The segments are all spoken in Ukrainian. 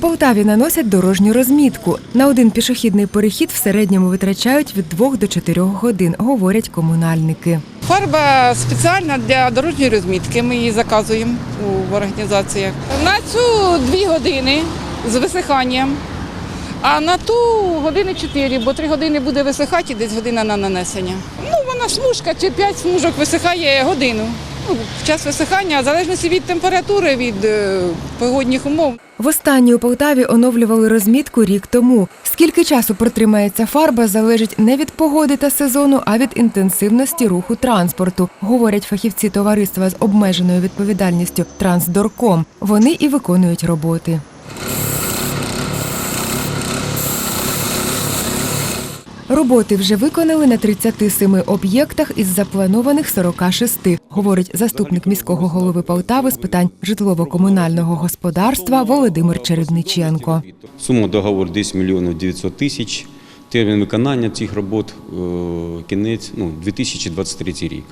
Полтаві наносять дорожню розмітку. На один пішохідний перехід в середньому витрачають від 2 до 4 годин, говорять комунальники. Фарба спеціальна для дорожньої розмітки. Ми її заказуємо в організаціях. На цю дві години з висиханням, а на ту години чотири, бо три години буде висихати і десь година на нанесення. Ну, вона смужка чи п'ять смужок висихає годину. Ну, в час висихання, в залежності від температури, від е, погодних умов. Востаннє у Полтаві оновлювали розмітку рік тому. Скільки часу протримається фарба, залежить не від погоди та сезону, а від інтенсивності руху транспорту, говорять фахівці товариства з обмеженою відповідальністю Трансдорком. Вони і виконують роботи. Роботи вже виконали на 37 об'єктах із запланованих 46, говорить заступник міського голови Полтави з питань житлово-комунального господарства Володимир Чередниченко. Сума договору 10 мільйонів 900 тисяч. Термін виконання цих робот е, кінець ну, 2023 рік.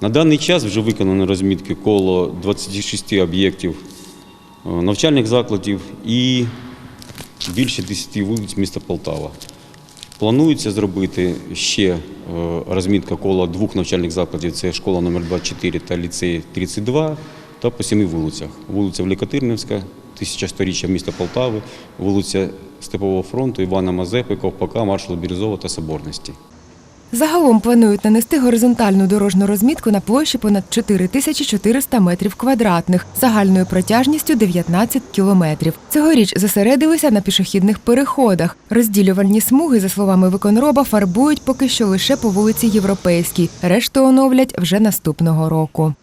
На даний час вже виконано розмітки коло 26 об'єктів е, навчальних закладів і більше 10 вулиць міста Полтава. Планується зробити ще е, розмітка коло двох навчальних закладів. Це школа номер 24 та ліцей 32 та по семи вулицях. Вулиця Великотирнівська, тисяча сторіччя міста Полтави, вулиця Степового фронту, Івана Мазепи, Ковпака, маршала Бірюзова та Соборності. Загалом планують нанести горизонтальну дорожню розмітку на площі понад 4400 метрів квадратних загальною протяжністю 19 кілометрів. Цьогоріч зосередилися на пішохідних переходах. Розділювальні смуги, за словами виконроба, фарбують поки що лише по вулиці Європейській. Решту оновлять вже наступного року.